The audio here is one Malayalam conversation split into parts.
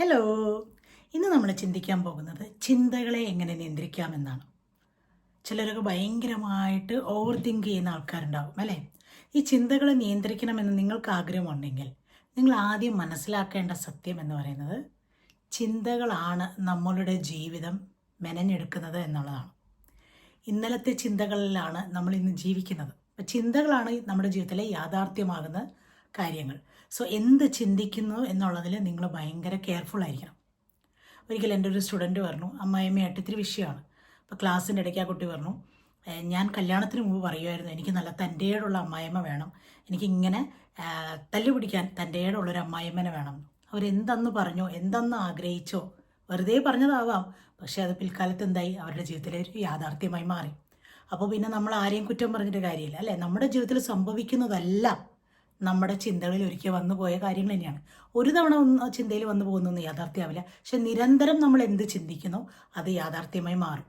ഹലോ ഇന്ന് നമ്മൾ ചിന്തിക്കാൻ പോകുന്നത് ചിന്തകളെ എങ്ങനെ നിയന്ത്രിക്കാം എന്നാണ് ചിലരൊക്കെ ഭയങ്കരമായിട്ട് ഓവർ തിങ്ക് ചെയ്യുന്ന ആൾക്കാരുണ്ടാവും അല്ലേ? ഈ ചിന്തകളെ നിയന്ത്രിക്കണമെന്ന് നിങ്ങൾക്ക് ആഗ്രഹമുണ്ടെങ്കിൽ നിങ്ങൾ ആദ്യം മനസ്സിലാക്കേണ്ട സത്യം എന്ന് പറയുന്നത് ചിന്തകളാണ് നമ്മളുടെ ജീവിതം മെനഞ്ഞെടുക്കുന്നത് എന്നുള്ളതാണ്. ഇന്നലത്തെ ചിന്തകളിലാണ് നമ്മൾ ഇന്ന് ജീവിക്കുന്നത്. ചിന്തകളാണ് നമ്മുടെ ജീവിതത്തിലെ യാഥാർത്ഥ്യമാകുന്ന കാര്യങ്ങൾ. സോ എന്ത് ചിന്തിക്കുന്നു എന്നുള്ളതിൽ നിങ്ങൾ ഭയങ്കര കെയർഫുൾ ആയിരിക്കണം. ഒരിക്കൽ എന്റെ ഒരു സ്റ്റുഡന്റ് പറഞ്ഞു അമ്മായിമ്മയായിട്ട് ഇത്തിരി വിഷയമാണ്. അപ്പോൾ ക്ലാസ്സിന്റെ ഇടയ്ക്ക് ആ കുട്ടി പറഞ്ഞു ഞാൻ കല്യാണത്തിന് മുമ്പ് പറയുമായിരുന്നു എനിക്ക് നല്ല തന്റെയോടുള്ള അമ്മായിമ്മ വേണം. എനിക്കിങ്ങനെ ആ, തല്ലു പിടിക്കാൻ തന്റെയോടുള്ളൊരു അമ്മായിമ്മനെ വേണം. അവരെന്തന്ന് പറഞ്ഞോ എന്തെന്ന് ആഗ്രഹിച്ചോ വെറുതെ പറഞ്ഞതാവാം. പക്ഷേ അത് പിൽക്കാലത്ത് എന്തായി? അവരുടെ ജീവിതത്തിലെ ഒരു യാഥാർത്ഥ്യമായി മാറി. അപ്പോൾ പിന്നെ നമ്മൾ ആരെയും കുറ്റം പറഞ്ഞിട്ട് കാര്യമില്ല അല്ലേ? നമ്മുടെ ജീവിതത്തിൽ സംഭവിക്കുന്നതെല്ലാം. നമ്മുടെ ചിന്തകളിൽ ഒരിക്കൽ വന്നു പോയ കാര്യങ്ങൾ തന്നെയാണ്. ഒരു തവണ ഒന്ന് ചിന്തയിൽ വന്നു പോകുന്നൊന്നും യാഥാർത്ഥ്യമാവില്ല പക്ഷെ നിരന്തരം നമ്മൾ എന്ത് ചിന്തിക്കുന്നോ അത് യാഥാർത്ഥ്യമായി മാറും.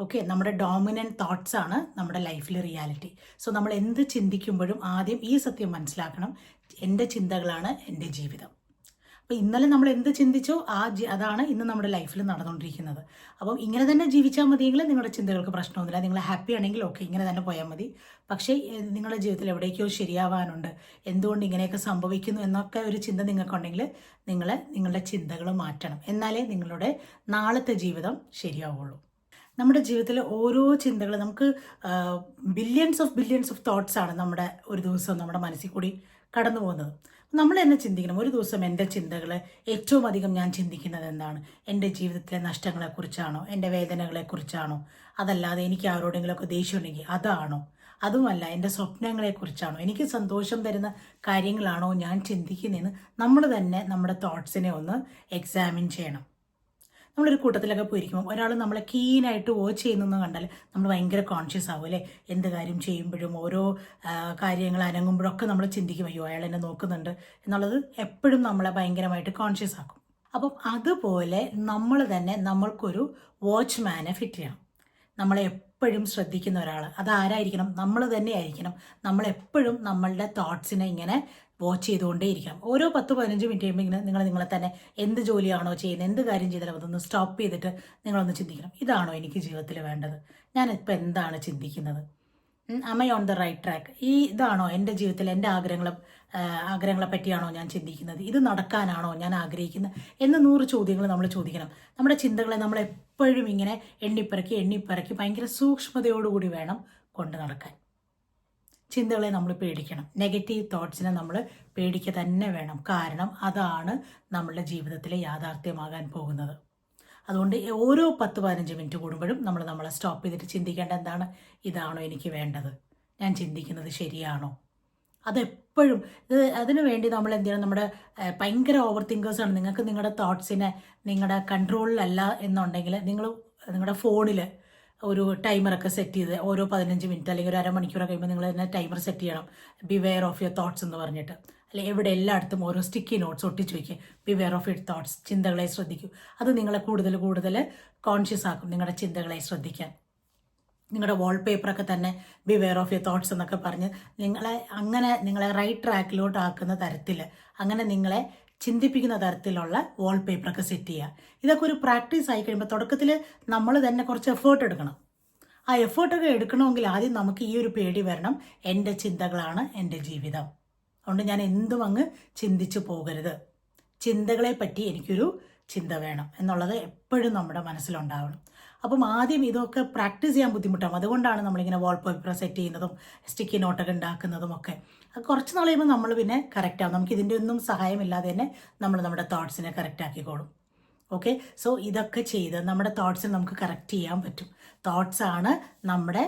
ഓക്കെ നമ്മുടെ ഡോമിനന്റ് തോട്ട്സ് ആണ് നമ്മുടെ ലൈഫിലെ റിയാലിറ്റി സോ നമ്മൾ എന്ത് ചിന്തിക്കുമ്പോഴും ആദ്യം ഈ സത്യം മനസ്സിലാക്കണം. എന്റെ ചിന്തകളാണ് എന്റെ ജീവിതം. അപ്പോൾ ഇന്നലെ നമ്മൾ എന്ത് ചിന്തിച്ചോ? ആ അതാണ് ഇന്ന് നമ്മുടെ ലൈഫിൽ നടന്നുകൊണ്ടിരിക്കുന്നത്. അപ്പം ഇങ്ങനെ തന്നെ ജീവിച്ചാൽ മതിയെങ്കിൽ നിങ്ങളുടെ ചിന്തകൾക്ക് പ്രശ്നമൊന്നുമില്ല. നിങ്ങൾ ഹാപ്പി ആണെങ്കിൽ ഓക്കെ ഇങ്ങനെ തന്നെ പോയാൽ മതി. പക്ഷേ നിങ്ങളുടെ ജീവിതത്തിൽ എവിടേക്കോ ശരിയാവാനുണ്ട്. എന്തുകൊണ്ട് ഇങ്ങനെയൊക്കെ സംഭവിക്കുന്നു എന്നൊക്കെ ഒരു ചിന്ത നിങ്ങൾക്കുണ്ടെങ്കിൽ നിങ്ങൾ നിങ്ങളുടെ ചിന്തകൾ മാറ്റണം. എന്നാലേ നിങ്ങളുടെ നാളത്തെ ജീവിതം ശരിയാവുള്ളൂ. നമ്മുടെ ജീവിതത്തിലെ ഓരോ ചിന്തകൾ നമുക്ക് billions of billions of thoughts ആണ് നമ്മുടെ ഒരു ദിവസം നമ്മുടെ മനസ്സിൽ കൂടി കടന്നു പോകുന്നത് നമ്മൾ തന്നെ ചിന്തിക്കണം. ഒരു ദിവസം എന്റെ ചിന്തകൾ ഏറ്റവും അധികം ഞാൻ ചിന്തിക്കുന്നത് എന്താണ്? എന്റെ ജീവിതത്തിലെ നഷ്ടങ്ങളെക്കുറിച്ചാണോ എന്റെ വേദനകളെക്കുറിച്ചാണോ അതല്ലാതെ എനിക്ക് ആരോടെങ്കിലുമൊക്കെ ദേഷ്യം ഉണ്ടെങ്കിൽ അതാണോ? അതുമല്ല എന്റെ സ്വപ്നങ്ങളെക്കുറിച്ചാണോ എനിക്ക് സന്തോഷം തരുന്ന കാര്യങ്ങളാണോ ഞാൻ ചിന്തിക്കുന്നതെന്ന് നമ്മൾ തന്നെ നമ്മുടെ തോട്ട്സിനെ ഒന്ന് എക്സാമിൻ ചെയ്യണം. നമ്മളൊരു കൂട്ടത്തിലൊക്കെ പോയിരിക്കുമ്പോൾ ഒരാൾ നമ്മളെ കീനായിട്ട് വാച്ച് ചെയ്യുന്നെന്ന് കണ്ടാൽ നമ്മൾ ഭയങ്കര കോൺഷ്യസ് ആവും അല്ലേ? എന്ത് കാര്യം ചെയ്യുമ്പോഴും ഓരോ കാര്യങ്ങൾ അനങ്ങുമ്പോഴൊക്കെ നമ്മൾ ചിന്തിക്കും അയ്യോ അയാൾ എന്നെ നോക്കുന്നുണ്ട്. എന്നുള്ളത് എപ്പോഴും നമ്മളെ ഭയങ്കരമായിട്ട് കോൺഷ്യസ് ആക്കും. അപ്പം അതുപോലെ നമ്മൾ തന്നെ നമ്മൾക്കൊരു വാച്ച്മാനെ ഫിറ്റ് ചെയ്യണം. നമ്മളെ എപ്പോഴും ശ്രദ്ധിക്കുന്ന ഒരാൾ അതാരായിരിക്കണം? നമ്മൾ തന്നെ ആയിരിക്കണം. നമ്മളെപ്പോഴും നമ്മളുടെ തോട്ട്സിനെ ഇങ്ങനെ വാച്ച് ചെയ്തുകൊണ്ടേ ഇരിക്കാം. ഓരോ പത്ത് പതിനഞ്ച് മിനിറ്റ് കഴിയുമ്പോൾ നിങ്ങൾ നിങ്ങളെ തന്നെ എന്ത് ജോലിയാണോ ചെയ്യുന്നത് എന്ത് കാര്യം ചെയ്താലും അതൊന്ന് സ്റ്റോപ്പ് ചെയ്തിട്ട് നിങ്ങളൊന്ന് ചിന്തിക്കണം. ഇതാണോ എനിക്ക് ജീവിതത്തിൽ വേണ്ടത്? ഞാൻ ഞാനിപ്പോൾ എന്താണ് ചിന്തിക്കുന്നത്? Am I on the right track ഈ ഇതാണോ എന്റെ ജീവിതത്തിൽ എന്റെ ആഗ്രഹങ്ങളെ ആഗ്രഹങ്ങളെ പറ്റിയാണോ ഞാൻ ചിന്തിക്കുന്നത്? ഇത് നടക്കാനാണോ ഞാൻ ആഗ്രഹിക്കുന്നത്? എന്ന് നൂറ് ചോദ്യങ്ങൾ നമ്മൾ ചോദിക്കണം. നമ്മുടെ ചിന്തകളെ നമ്മൾ എപ്പോഴും ഇങ്ങനെ എണ്ണിപ്പിറക്കി എണ്ണിപ്പിറക്കി ഭയങ്കര സൂക്ഷ്മതയോടുകൂടി വേണം കൊണ്ട് നടക്കാൻ. ചിന്തകളെ നമ്മൾ പേടിക്കണം. നെഗറ്റീവ് തോട്ട്സിനെ നമ്മൾ പേടിക്കുക തന്നെ വേണം. കാരണം അതാണ് നമ്മളുടെ ജീവിതത്തിലെ യാഥാർത്ഥ്യമാകാൻ പോകുന്നത്. അതുകൊണ്ട് ഓരോ പത്ത് പതിനഞ്ച് മിനിറ്റ് കൂടുമ്പോഴും നമ്മൾ നമ്മളെ സ്റ്റോപ്പ് ചെയ്തിട്ട് ചിന്തിക്കേണ്ട എന്താണ്? ഇതാണോ എനിക്ക് വേണ്ടത്? ഞാൻ ചിന്തിക്കുന്നത് ശരിയാണോ? അതെപ്പോഴും ഇത് അതിനു വേണ്ടി നമ്മൾ എന്ത് ചെയ്യണം? നമ്മുടെ ഭയങ്കര ഓവർ തിങ്കേഴ്സാണ് നിങ്ങൾക്ക് നിങ്ങളുടെ തോട്ട്സിനെ നിങ്ങളുടെ കൺട്രോളിലല്ല എന്നുണ്ടെങ്കിൽ നിങ്ങൾ നിങ്ങളുടെ ഫോണിൽ ഒരു ടൈമറൊക്കെ സെറ്റ് ചെയ്ത് ഓരോ പതിനഞ്ച് മിനിറ്റ് അല്ലെങ്കിൽ ഒരു അരമണിക്കൂറൊക്കെ കഴിയുമ്പോൾ നിങ്ങൾ തന്നെ ടൈമർ സെറ്റ് ചെയ്യണം. Be beware of your thoughts എന്ന് പറഞ്ഞിട്ട്. അല്ലെ എവിടെ എല്ലായിടത്തും ഓരോ സ്റ്റിക്കി നോട്ട്സ് ഒട്ടിച്ച് വയ്ക്കുക ബിവെയർ ഓഫ് യുവർ തോട്ട്സ് ചിന്തകളെ ശ്രദ്ധിക്കൂ. അത് നിങ്ങളെ കൂടുതൽ കൂടുതൽ കോൺഷ്യസ് ആക്കും നിങ്ങളുടെ ചിന്തകളെ ശ്രദ്ധിക്കാൻ. നിങ്ങളുടെ വാൾപേപ്പറൊക്കെ തന്നെ B wear of your thoughts എന്നൊക്കെ പറഞ്ഞ് നിങ്ങളെ അങ്ങനെ നിങ്ങളെ റൈറ്റ് ട്രാക്കിലോട്ട് ആക്കുന്ന തരത്തിൽ അങ്ങനെ നിങ്ങളെ ചിന്തിപ്പിക്കുന്ന തരത്തിലുള്ള വാൾപേപ്പറൊക്കെ സെറ്റ് ചെയ്യുക. ഇതൊക്കെ ഒരു പ്രാക്ടീസ് ആയി കഴിയുമ്പോൾ തുടക്കത്തിൽ നമ്മൾ തന്നെ കുറച്ച് എഫേർട്ട് എടുക്കണം. ആ എഫേർട്ടൊക്കെ എടുക്കണമെങ്കിൽ ആദ്യം നമുക്ക് ഈ ഒരു പേടി വരണം. എന്റെ ചിന്തകളാണ് എന്റെ ജീവിതം. അതുകൊണ്ട് ഞാൻ എന്തും അങ്ങ് ചിന്തിച്ചു പോകരുത്. ചിന്തകളെ പറ്റി എനിക്കൊരു ചിന്ത വേണം. എന്നുള്ളത് എപ്പോഴും നമ്മുടെ മനസ്സിലുണ്ടാവണം. അപ്പം ആദ്യം ഇതൊക്കെ പ്രാക്ടീസ് ചെയ്യാൻ ബുദ്ധിമുട്ടാകും അതുകൊണ്ടാണ് നമ്മളിങ്ങനെ വാൾ പേപ്പർ സെറ്റ് ചെയ്യുന്നതും സ്റ്റിക്കി നോട്ടൊക്കെ ഉണ്ടാക്കുന്നതും ഒക്കെ. കുറച്ച് നാൾ കഴിയുമ്പോൾ നമ്മൾ പിന്നെ കറക്റ്റ് ആവും. നമുക്ക് ഇതിന്റെ ഒന്നും സഹായമില്ലാതെ തന്നെ നമ്മൾ നമ്മുടെ തോട്ട്സിനെ കറക്റ്റ് ആക്കിക്കോളും. ഓക്കെ സോ ഇതൊക്കെ ചെയ്ത് നമ്മുടെ തോട്ട്സിനെ നമുക്ക് കറക്റ്റ് ചെയ്യാൻ പറ്റും. തോട്ട്സ് ആണ് നമ്മുടെ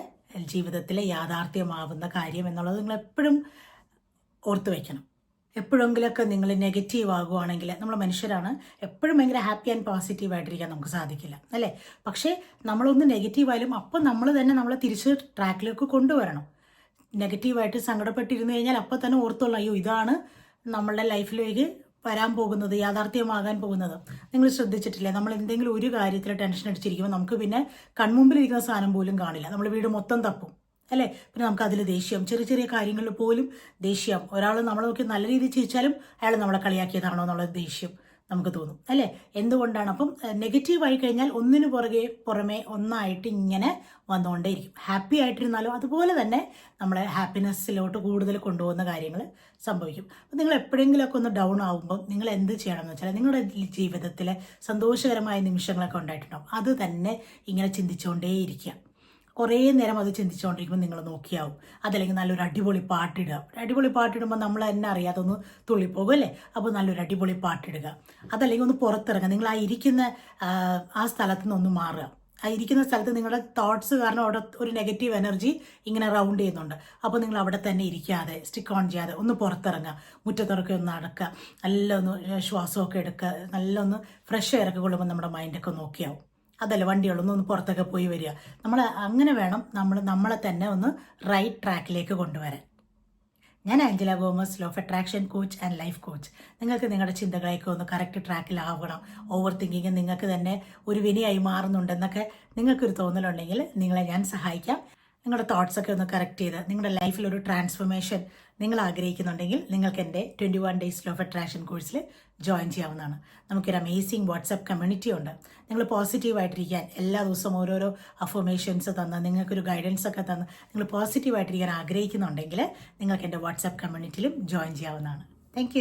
ജീവിതത്തിലെ യാഥാർത്ഥ്യമാവുന്ന കാര്യം എന്നുള്ളത് നിങ്ങൾ എപ്പോഴും ഓർത്ത് വയ്ക്കണം എപ്പോഴെങ്കിലൊക്കെ നിങ്ങൾ നെഗറ്റീവ് ആകുവാണെങ്കിൽ നമ്മൾ മനുഷ്യരാണ്. എപ്പോഴും ഭയങ്കര ഹാപ്പി ആൻഡ് പോസിറ്റീവ് ആയിട്ടിരിക്കാൻ നമുക്ക് സാധിക്കില്ല. അല്ലേ? പക്ഷേ നമ്മളൊന്ന് നെഗറ്റീവ് ആയാലും അപ്പം നമ്മൾ തന്നെ നമ്മളെ തിരിച്ച് ട്രാക്കിലേക്ക് കൊണ്ടുവരണം. നെഗറ്റീവായിട്ട് സങ്കടപ്പെട്ടിരുന്നു കഴിഞ്ഞാൽ അപ്പം തന്നെ ഓർത്തുള്ള അയ്യോ ഇതാണ് നമ്മളുടെ ലൈഫിലേക്ക് വരാൻ പോകുന്നത് യാഥാർത്ഥ്യമാകാൻ പോകുന്നത്. നിങ്ങൾ ശ്രദ്ധിച്ചിട്ടില്ലേ? നമ്മൾ എന്തെങ്കിലും ഒരു കാര്യത്തിൽ ടെൻഷൻ അടിച്ചിരിക്കുമ്പോൾ നമുക്ക് പിന്നെ കൺമുമ്പിലിരിക്കുന്ന സാധനം പോലും കാണില്ല. നമ്മൾ വീട് മൊത്തം തപ്പും. അല്ലേ? പിന്നെ നമുക്ക് അതിൽ ദേഷ്യം. ചെറിയ ചെറിയ കാര്യങ്ങളിൽ പോലും ദേഷ്യം. ഒരാൾ നമ്മളെ നോക്കി നല്ല രീതിയിൽ ചിരിച്ചാലും അയാൾ നമ്മളെ കളിയാക്കിയതാണോ എന്നുള്ള ദേഷ്യം നമുക്ക് തോന്നും. അല്ലേ? എന്തുകൊണ്ടാണ്? അപ്പം നെഗറ്റീവ് ആയി കഴിഞ്ഞാൽ ഒന്നിനു പുറകെ പുറമെ ഒന്നായിട്ട് ഇങ്ങനെ വന്നുകൊണ്ടേയിരിക്കും ഹാപ്പി ആയിട്ടിരുന്നാലും അതുപോലെ തന്നെ നമ്മളെ ഹാപ്പിനെസ്സിലോട്ട് കൂടുതൽ കൊണ്ടുപോകുന്ന കാര്യങ്ങൾ സംഭവിക്കും. അപ്പം നിങ്ങൾ എപ്പോഴെങ്കിലുമൊക്കെ ഒന്ന് ഡൗൺ ആകുമ്പോൾ നിങ്ങൾ എന്ത് ചെയ്യണം എന്ന് വെച്ചാൽ നിങ്ങളുടെ ജീവിതത്തിലെ സന്തോഷകരമായ നിമിഷങ്ങളൊക്കെ ഉണ്ടായിട്ടുണ്ടാവും. അത് തന്നെ ഇങ്ങനെ ചിന്തിച്ചുകൊണ്ടേയിരിക്കുക കുറേ നേരം അത് ചിന്തിച്ചുകൊണ്ടിരിക്കുമ്പോൾ നിങ്ങൾ നോക്കിയാവും. അതല്ലെങ്കിൽ നല്ലൊരു അടിപൊളി പാട്ടിടുക. അടിപൊളി പാട്ടിടുമ്പോൾ നമ്മൾ തന്നെ അറിയാതെ ഒന്ന് തുള്ളിപ്പോകും അല്ലേ? അപ്പോൾ നല്ലൊരു അടിപൊളി പാട്ടിടുക. അതല്ലെങ്കിൽ ഒന്ന് പുറത്തിറങ്ങുക. നിങ്ങൾ ആ ഇരിക്കുന്ന ആ, സ്ഥലത്തു സ്ഥലത്ത് നിന്ന് ഒന്ന് മാറുക. ആ ഇരിക്കുന്ന സ്ഥലത്ത് നിങ്ങളുടെ തോട്ട്സ് കാരണം അവിടെ ഒരു നെഗറ്റീവ് എനർജി ഇങ്ങനെ റൗണ്ട് ചെയ്യുന്നുണ്ട്. അപ്പോൾ നിങ്ങൾ അവിടെ തന്നെ ഇരിക്കാതെ സ്റ്റിക്ക് ഓൺ ചെയ്യാതെ ഒന്ന് പുറത്തിറങ്ങുക. മുറ്റത്തിറക്കി ഒന്ന് നടക്കുക. നല്ല ഒന്ന് ശ്വാസമൊക്കെ എടുക്കുക. നല്ല ഒന്ന് ഫ്രഷ് എയറൊക്കെ കൊള്ളുമ്പോൾ നമ്മുടെ മൈൻഡൊക്കെ നോക്കിയാവും അതല്ല വണ്ടികളൊന്നും ഒന്ന് പുറത്തൊക്കെ പോയി വരിക. നമ്മൾ അങ്ങനെ വേണം നമ്മൾ നമ്മളെ തന്നെ ഒന്ന് റൈറ്റ് ട്രാക്കിലേക്ക് കൊണ്ടുവരാൻ. ഞാൻ Angela Gomez law of attraction coach and life coach നിങ്ങൾക്ക് നിങ്ങളുടെ ചിന്തകളൊക്കെ ഒന്ന് കറക്റ്റ് ട്രാക്കിലാവണം ഓവർ തിങ്കിങ് നിങ്ങൾക്ക് തന്നെ ഒരു വിനയായി മാറുന്നുണ്ടെന്നൊക്കെ നിങ്ങൾക്കൊരു തോന്നലുണ്ടെങ്കിൽ നിങ്ങളെ ഞാൻ സഹായിക്കാം. നിങ്ങളുടെ തോട്ട്സൊക്കെ ഒന്ന് കറക്റ്റ് ചെയ്ത് നിങ്ങളുടെ ലൈഫിൽ ഒരു ട്രാൻസ്ഫോർമേഷൻ നിങ്ങൾ ആഗ്രഹിക്കുന്നുണ്ടെങ്കിൽ നിങ്ങൾക്ക് എന്റെ twenty one days of attraction കോഴ്സിൽ ജോയിൻ ചെയ്യാവുന്നതാണ്. നമുക്കൊരു അമേസിങ് വാട്സപ്പ് കമ്മ്യൂണിറ്റി ഉണ്ട്. നിങ്ങൾ പോസിറ്റീവായിട്ടിരിക്കാൻ എല്ലാ ദിവസവും ഓരോരോ അഫോർമേഷൻസ് തന്ന് നിങ്ങൾക്കൊരു ഗൈഡൻസ് ഒക്കെ തന്ന് നിങ്ങൾ പോസിറ്റീവായിട്ടിരിക്കാൻ ആഗ്രഹിക്കുന്നുണ്ടെങ്കിൽ നിങ്ങൾക്ക് എന്റെ വാട്സപ്പ് കമ്മ്യൂണിറ്റിയിലും ജോയിൻ ചെയ്യാവുന്നതാണ്. താങ്ക്